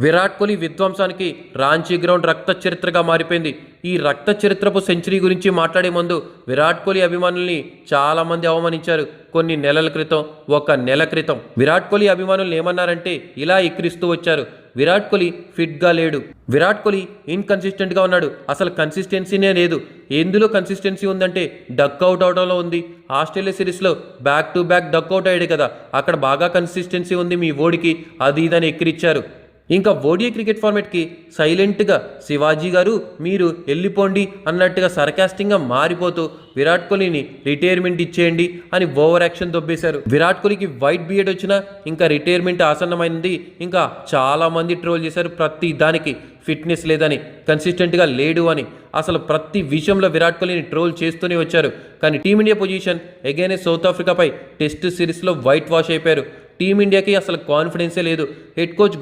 విరాట్ కోహ్లీ విధ్వంసానికి రాంచీ గ్రౌండ్ రక్త చరిత్రగా మారిపోయింది. ఈ రక్త చరిత్రపు సెంచరీ గురించి మాట్లాడే ముందు విరాట్ కోహ్లీ అభిమానుల్ని చాలామంది అవమానించారు. కొన్ని నెలల క్రితం ఒక నెల క్రితం విరాట్ కోహ్లీ అభిమానులు ఏమన్నారంటే ఇలా ఎక్కిరిస్తూ వచ్చారు. విరాట్ కోహ్లీ ఫిట్గా లేడు. విరాట్ కోహ్లీ ఇన్కన్సిస్టెంట్గా ఉన్నాడు. అసలు కన్సిస్టెన్సీనే లేదు. ఎందులో కన్సిస్టెన్సీ ఉందంటే డక్ అవుట్ అవడంలో ఉంది. ఆస్ట్రేలియా సిరీస్లో back to back duck out అయ్యాడు కదా. అక్కడ బాగా కన్సిస్టెన్సీ ఉంది మీ ఓడికి. అది ఇదని ఎక్కిరిచ్చారు. ఇంకా ఓడిఐ క్రికెట్ ఫార్మెట్కి సైలెంట్గా శివాజీ గారు మీరు వెళ్ళిపోండి అన్నట్టుగా సర్కాస్టింగ్గా మారిపోతూ విరాట్ కోహ్లీని రిటైర్మెంట్ ఇచ్చేయండి అని ఓవర్ యాక్షన్ దొబ్బేశారు. విరాట్ కోహ్లీకి వైట్ బియర్డ్ వచ్చినా ఇంకా రిటైర్మెంట్ ఆసన్నమైంది. ఇంకా చాలామంది ట్రోల్ చేశారు. ప్రతి దానికి ఫిట్నెస్ లేదని కన్సిస్టెంట్గా లేడు అని అసలు ప్రతి విషయంలో విరాట్ కోహ్లీని ట్రోల్ చేస్తూనే వచ్చారు. కానీ team India position again South ఆఫ్రికాపై test సిరీస్లో వైట్ వాష్ అయిపోయారు. టీమిండియాకి అసలు కాన్ఫిడెన్సే లేదు. Head coach